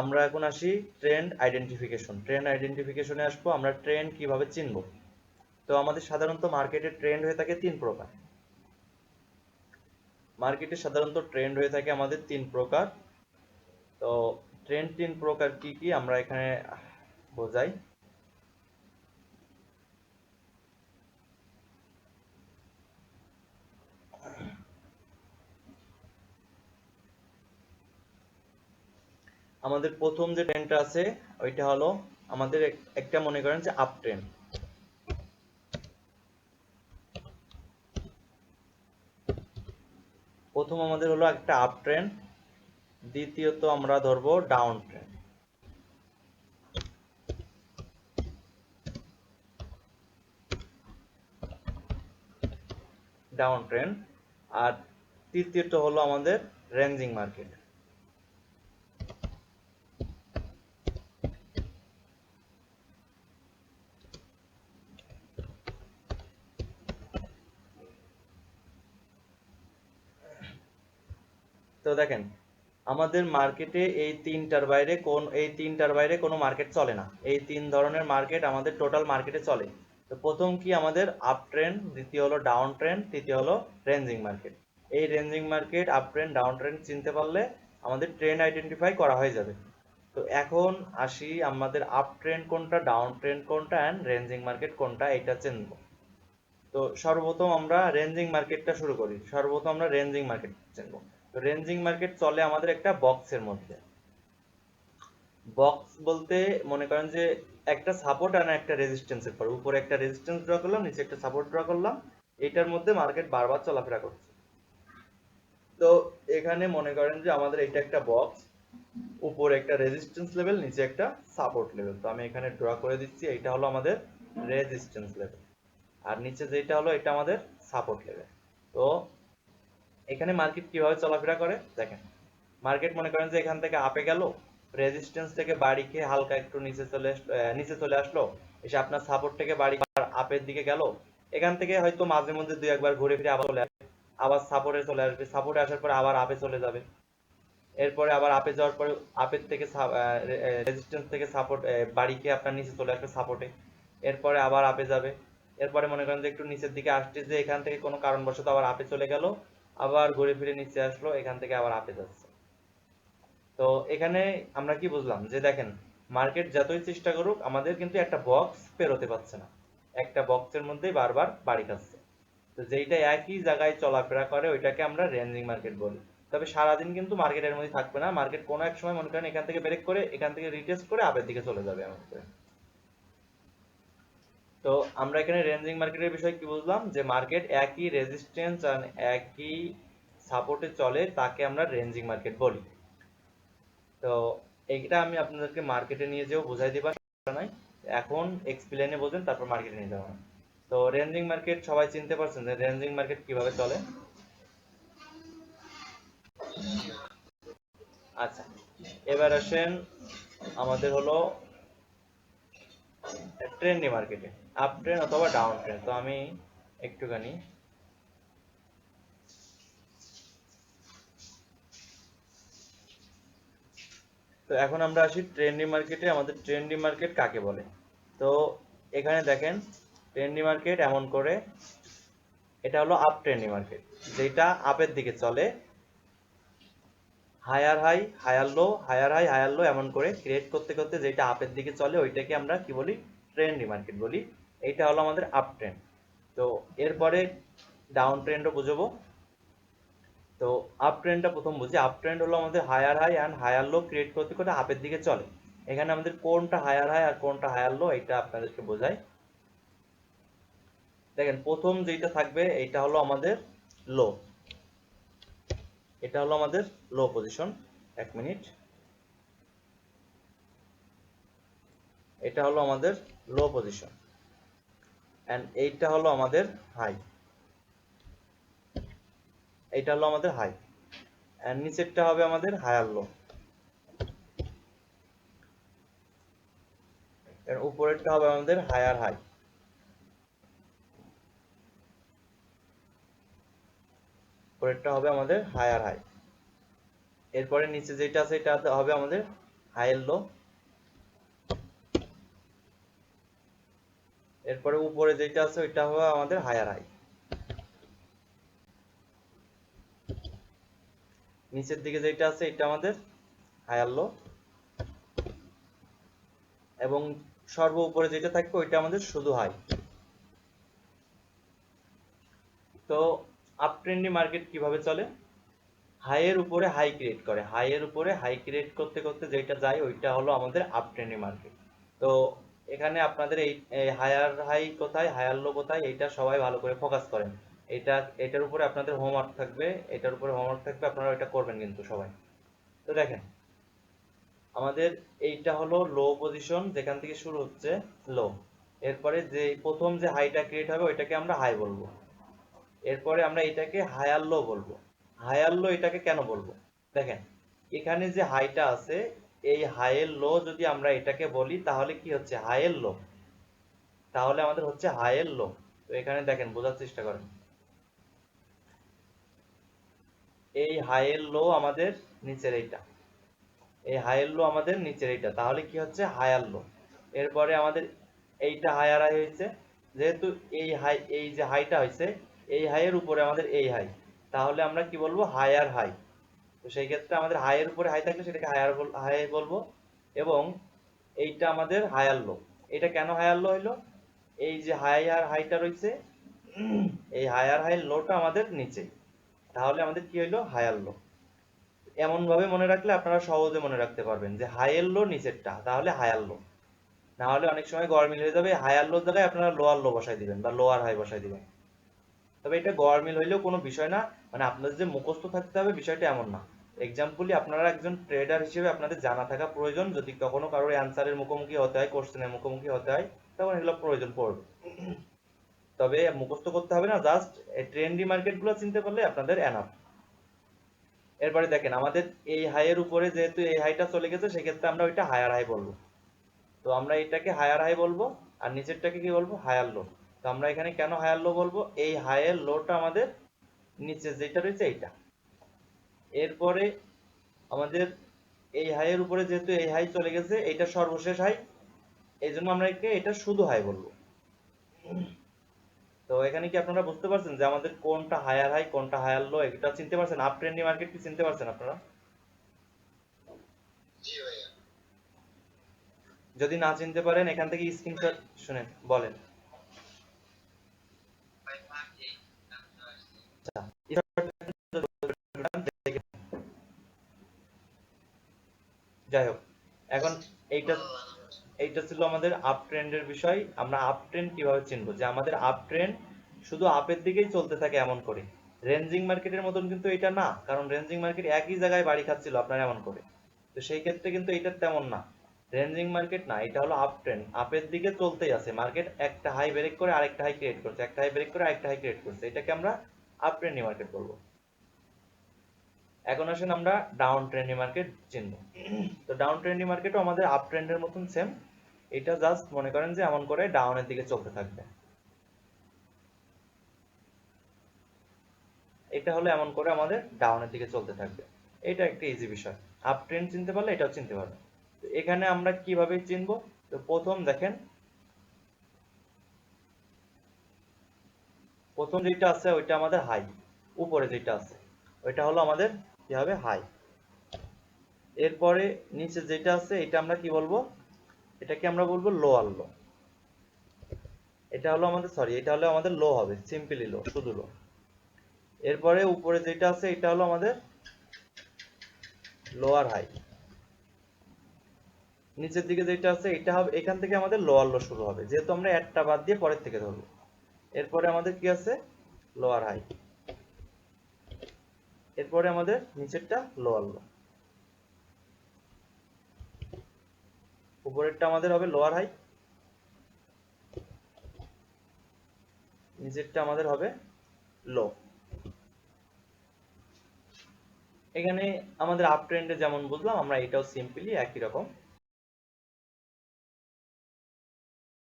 আমরা এখন আসি ট্রেন্ড আইডেন্টিফিকেশন ট্রেন্ড আইডেন্টিফিকেশনে আসব, আমরা ট্রেন্ড কীভাবে চিনব? তো আমাদের সাধারণত মার্কেটে ট্রেন্ড হয়ে থাকে তিন প্রকার। মার্কেটে সাধারণত ট্রেন্ড হয়ে থাকে আমাদের তিন প্রকার। তো ট্রেন্ড তিন প্রকার কি কি আমরা এখানে বোঝাই। আমাদের প্রথম যে ট্রেন্ডটা আছে, ওইটা হলো আমাদের একটা মনে করেন যে আপ ট্রেন্ড প্রথম আমাদের হলো একটা আপ ট্রেন্ড দ্বিতীয়ত আমরা ধরবো ডাউন ট্রেন্ড ডাউন ট্রেন্ড আর তৃতীয়ত হলো আমাদের রেঞ্জিং মার্কেট তো দেখেন, আমাদের মার্কেটে এই তিনটার বাইরে কোন এই তিনটার বাইরে কোনো মার্কেট চলে না। এই তিন ধরনের মার্কেট আমাদের টোটাল মার্কেটে চলে। তো প্রথম কি আমাদের আপ ট্রেন্ড দ্বিতীয় হলো ডাউন ট্রেন্ড তৃতীয় হলো রেঞ্জিং মার্কেট এই ranging market up trend down trend চিনতে পারলে আমাদের ট্রেন্ড আইডেন্টিফাই করা হয়ে যাবে। তো এখন আসি আমাদের আপ ট্রেন্ড কোনটা ডাউন ট্রেন্ড কোনটা অ্যান্ড রেঞ্জিং মার্কেট কোনটা এটা চিনবো। তো সর্বপ্রথম আমরা রেঞ্জিং মার্কেটটা শুরু করি। সর্বপ্রথম আমরা রেঞ্জিং মার্কেট চিনবো। রেঞ্জিং মার্কেট চলে আমাদের একটা বক্সের মধ্যে। বক্স বলতে মনে করেন যে একটা সাপোর্ট আর একটা রেজিস্ট্যান্সের পর। উপরে একটা রেজিস্ট্যান্স ড্র করলাম, নিচে একটা সাপোর্ট ড্র করলাম। এটার মধ্যে মার্কেট বারবার চলাফেরা করছে। তো এখানে মনে করেন যে আমাদের এটা একটা বক্স উপরে একটা রেজিস্ট্যান্স লেভেল নিচে একটা সাপোর্ট লেভেল তো আমি এখানে ড্র করে দিচ্ছি এটা হলো আমাদের রেজিস্ট্যান্স লেভেল আর নিচে যেটা হলো, এটা আমাদের সাপোর্ট লেভেল তো এখানে মার্কেট কীভাবে চলাফেরা করে? দেখেন। মার্কেট মনে করেন যে এখান থেকে আপে গেল রেজিস্ট্যান্স থেকে বাড়ি খেয়ে হালকা একটু নিচে চলে নিচে চলে আসলো, এসে আপনার সাপোর্ট থেকে বাড়ি আপের দিকে গেল। এখান থেকে হয়তো মাঝে মধ্যে দুই একবার ঘুরে ফিরে আবার চলে আসবে, আবার সাপোর্টে চলে আসবে সাপোর্টে আসার পরে আবার আপে চলে যাবে। এরপরে আবার আপে যাওয়ার পরে আপের থেকে রেজিস্ট্যান্স থেকে সাপোর্ট বাড়ি খেয়ে আপনার নিচে চলে আসবে সাপোর্টে এরপরে আবার আপে যাবে। এরপরে মনে করেন যে একটু নিচের দিকে আসছে যে এখান থেকে কোনো কারণবশত আবার আপে চলে গেল। আবার ঘুরে ফিরে নিচে আসলো, এখান থেকে আবার আপে যাচ্ছে। তো এখানে আমরা কি বুঝলাম? যে দেখেন মার্কেট যতই চেষ্টা করুক, আমাদের কিন্তু একটা বক্স পেরোতে পারছে না। একটা বক্সের মধ্যেই বারবার বাড়ি খাচ্ছে। তো যেইটা একই জায়গায় চলাফেরা করে, ওইটাকে আমরা রেঞ্জিং মার্কেট বলি। তবে সারাদিন কিন্তু মার্কেটের মধ্যে থাকবে না। মার্কেট কোনো এক সময় মনে করেন এখান থেকে ব্রেক করে, এখান থেকে রিটেস্ট করে আপের দিকে চলে যাবে করে তো আমরা এখানে রেঞ্জিং মার্কেটের বিষয়ে কি বুঝলাম? যে মার্কেট একই রেজিস্ট্যান্স আর একই সাপোর্টে চলে, তাকে আমরা রেঞ্জিং মার্কেট বলি। তো এইটা আমি আপনাদেরকে মার্কেটে নিয়ে যেও বুঝাই সমস্যা নাই। এখন এক্সপ্লেনে বোঝেন তারপর মার্কেটে নিয়ে যাবেন তো রেঞ্জিং মার্কেট সবাই চিনতে পারছেন যে রেঞ্জিং মার্কেট কীভাবে চলে? আচ্ছা এবার আসেন আমাদের হলো ট্রেন্ডি মার্কেটে আপ ট্রেন্ড অথবা ডাউন ট্রেন্ড তো আমি একটুখানি তো এখন আমরা আসি ট্রেন্ডি মার্কেটে আমাদের ট্রেন্ডি মার্কেট কাকে বলে? তো এখানে দেখেন ট্রেন্ডি মার্কেট এমন করে, এটা হলো আপ ট্রেন্ডি মার্কেট যেটা আপের দিকে চলে higher high higher low higher high higher low এমন করে ক্রিয়েট করতে করতে যেটা আপের দিকে চলে, ওইটাকে আমরা কি বলি? ট্রেন্ডি মার্কেট বলি। এইটা হলো আমাদের আপ ট্রেন্ড তো এরপরে ডাউন ট্রেন্ডও বুঝব। তো আপ ট্রেন্ডটা প্রথম বুঝি। আপ ট্রেন্ড হলো আমাদের higher high and higher low create করতে করতে আপের দিকে চলে। এখানে আমাদের কোনটা হায়ার হাই আর কোনটা হায়ার লো এটা আপনাদেরকে বোঝাই। দেখেন, প্রথম যেটা থাকবে এটা হলো আমাদের লো এটা হলো আমাদের লো পজিশন এক মিনিট। এটা হলো আমাদের লো পজিশন এন্ড এইটা হলো আমাদের হাই এইটা হলো আমাদের হাই এন্ড নিচেরটা হবে আমাদের হায়ার লো এর উপরেরটা হবে আমাদের হায়ার হাই উপরেরটা হবে আমাদের হায়ার হাই এরপরে নিচে যেটা আছে, এটা হবে আমাদের হায়ার লো এরপরে উপরে যেটা আছে ওইটা হবে আমাদের হায়ার হাই নিচের দিকে যেটা আছে এটা আমাদের হায়ার লো এবং সর্ব উপরে যেটা থাকবে ওইটা আমাদের শুধু হাই তো আপ ট্রেন্ডি মার্কেট কীভাবে চলে? হাইয়ের উপরে হাই ক্রিয়েট করে। হাইয়ের উপরে হাই ক্রিয়েট করতে করতে যেটা যায় ওইটা হলো আমাদের আপ ট্রেন্ডি মার্কেট তো এখানে আপনাদের এই হায়ার হাই কোথায় হায়ার লো কোথায়, এইটা সবাই ভালো করে ফোকাস করেন। এটা, এটার উপরে আপনাদের হোমওয়ার্ক থাকবে, এটার উপরে হোমওয়ার্ক থাকবে, আপনারা এটা করবেন কিন্তু সবাই। তো দেখেন, আমাদের এইটা হলো লো পজিশন যেখান থেকে শুরু হচ্ছে লো এরপরে যে, প্রথম যে হাইটা ক্রিয়েট হবে, ওইটাকে আমরা হাই বলব। এরপরে আমরা এটাকে হায়ার লো বলব। হায়ার লো এটাকে কেন বলব? দেখেন, এখানে যে হাইটা আছে এই হায়ের লো যদি আমরা এটাকে বলি, তাহলে কি হচ্ছে? হায়ের লো তাহলে আমাদের হচ্ছে হায়ের লো তো এখানে দেখেন, বোঝার চেষ্টা করেন। এই হায়ের লো আমাদের নিচের এইটা। এই হাইয়ের লো আমাদের নিচের এইটা। তাহলে কি হচ্ছে? হায়ার লো এরপরে আমাদের এইটা হায়ার হাই হয়েছে। যেহেতু এই হাই এই যে হাইটা হয়েছে, এই হাইয়ের উপরে আমাদের এই হাই তাহলে আমরা কি বলব? হায়ার হাই তো সেই ক্ষেত্রে আমাদের হাইয়ের উপরে হাই থাকলে সেটাকে হায়ার হাই বলব এবং এইটা আমাদের হায়ার লো এটা কেন হায়ার লো হইল? এই যে হায়ার হাইটা রয়েছে এই হায়ার হাই লোটা আমাদের নিচে। তাহলে আমাদের কি হইল? হায়ার লো এমন ভাবে মনে রাখলে আপনারা সহজে মনে রাখতে পারবেন যে হাইয়ের লো নিচেরটা, তাহলে হায়ার লো না হলে অনেক সময় গরমিল হয়ে যাবে হায়ার লো জায়গায় আপনারা লোয়ার লো বসাই দিবেন বা লোয়ার হাই বসাই দিবেন। তবে এটা গড় মিল হইলেও কোনো বিষয় না মানে আপনাদের যে মুখস্থ থাকতে হবে বিষয়টা এমন না। এক্সাম্পলি আপনারা একজন ট্রেডার হিসেবে আপনাদের জানা থাকা প্রয়োজন। যদি কখনো কারোর অ্যান্সারের মুখোমুখি হতে হয় কোশ্চেনের মুখোমুখি হতে হয়, তখন এগুলো প্রয়োজন পড়বে। তবে মুখস্থ করতে হবে না জাস্ট ট্রেন্ডি মার্কেটগুলো চিনতে পারলে আপনাদের এনাফ এরপরে দেখেন, আমাদের এই হাইয়ের উপরে যেহেতু এই হাইটা চলে গেছে, সেক্ষেত্রে আমরা ওইটা হায়ার হাই বলব। তো আমরা এটাকে হায়ার হাই বলব, আর নিচেরটাকে কি বলব? হায়ার লো তো আমরা এখানে কেন হায়ার লো বলব? এই হায়ার লোটা আমাদের নিচে যেটা রয়েছে এইটা। এরপরে আমাদের এই হাইয়ের উপরে যেহেতু এই হাই চলে গেছে এইটা সর্বশেষ হাই এই জন্য আমরা একে এটা শুধু হাই বলব। তো এখানে কি আপনারা বুঝতে পারছেন যে আমাদের কোনটা হায়ার হাই কোনটা হায়ার লো এটা চিনতে পারছেন? আপ ট্রেন্ডি মার্কেট কি চিনতে পারছেন আপনারা? যদি না চিনতে পারেন এখান থেকে স্ক্রিনশট শুনেন বলেন। যাই হোক এখন এইটা এইটা ছিল আমাদের আপ ট্রেন্ডের বিষয়। আমরা আপ ট্রেন্ড কীভাবে চিনবো? যে আমাদের আপ ট্রেন্ড শুধু আপের দিকেই চলতে থাকে এমন করে। রেঞ্জিং মার্কেটের মতন কিন্তু এটা না কারণ রেঞ্জিং মার্কেট একই জায়গায় বাড়ি খাচ্ছিল আপনার এমন করে। তো সেই ক্ষেত্রে কিন্তু এটা তেমন না। রেঞ্জিং মার্কেট না এটা হলো আপ ট্রেন্ড আপের দিকে চলতেই আছে। মার্কেট একটা হাই ব্রেক করে আরেকটা হাই ক্রিয়েট করছে একটা হাই ব্রেক করে আরেকটা হাই ক্রিয়েট করছে। এটাকে আমরা আপ ট্রেন্ডি মার্কেট বলব। এখন আসেন আমরা ডাউন ট্রেন্ডি মার্কেট চিনবো। তো ডাউন ট্রেন্ডি মার্কেটও আমাদের আপ ট্রেন্ডের মতন সেম এটা জাস্ট মনে করেন যে এমন করে ডাউনের দিকে চলতে থাকবে। এটা হলো এমন করে আমাদের ডাউনের দিকে চলতে থাকবে। এটা একটা ইজি বিষয়। আপ ট্রেন্ড চিনতে পারলে এটাও চিনতে পারবে এখানে আমরা কীভাবে চিনবো? তো প্রথম দেখেন। প্রথম যেটা আছে ওইটা আমাদের হাই উপরে যেটা আছে, ওইটা হলো আমাদের কি হবে? হাই এরপরে নিচে যেটা আছে, এটা আমরা কি বলব? এটাকে আমরা বলব লোয়ার লো এটা হলো আমাদের সরি এটা হলো আমাদের লো হবে সিম্পলি লো শুধু লো এরপরে উপরে যেটা আছে, এটা হলো আমাদের লোয়ার হাই নিচের দিকে যেটা আছে, এটা হবে, এখান থেকে আমাদের লোয়ার লো শুরু হবে, যেহেতু আমরা একটা বাদ দিয়ে পরের থেকে ধরবো। এরপরে আমাদের কি আছে? লোয়ার হাই এরপরে আমাদের নিচেরটা লোয়ার লো উপরেরটা আমাদের হবে লোয়ার হাই নিচেরটা আমাদের হবে লো এখানে আমাদের আপ ট্রেন্ডে যেমন বুঝলাম আমরা এটাও সিম্পলি একই রকম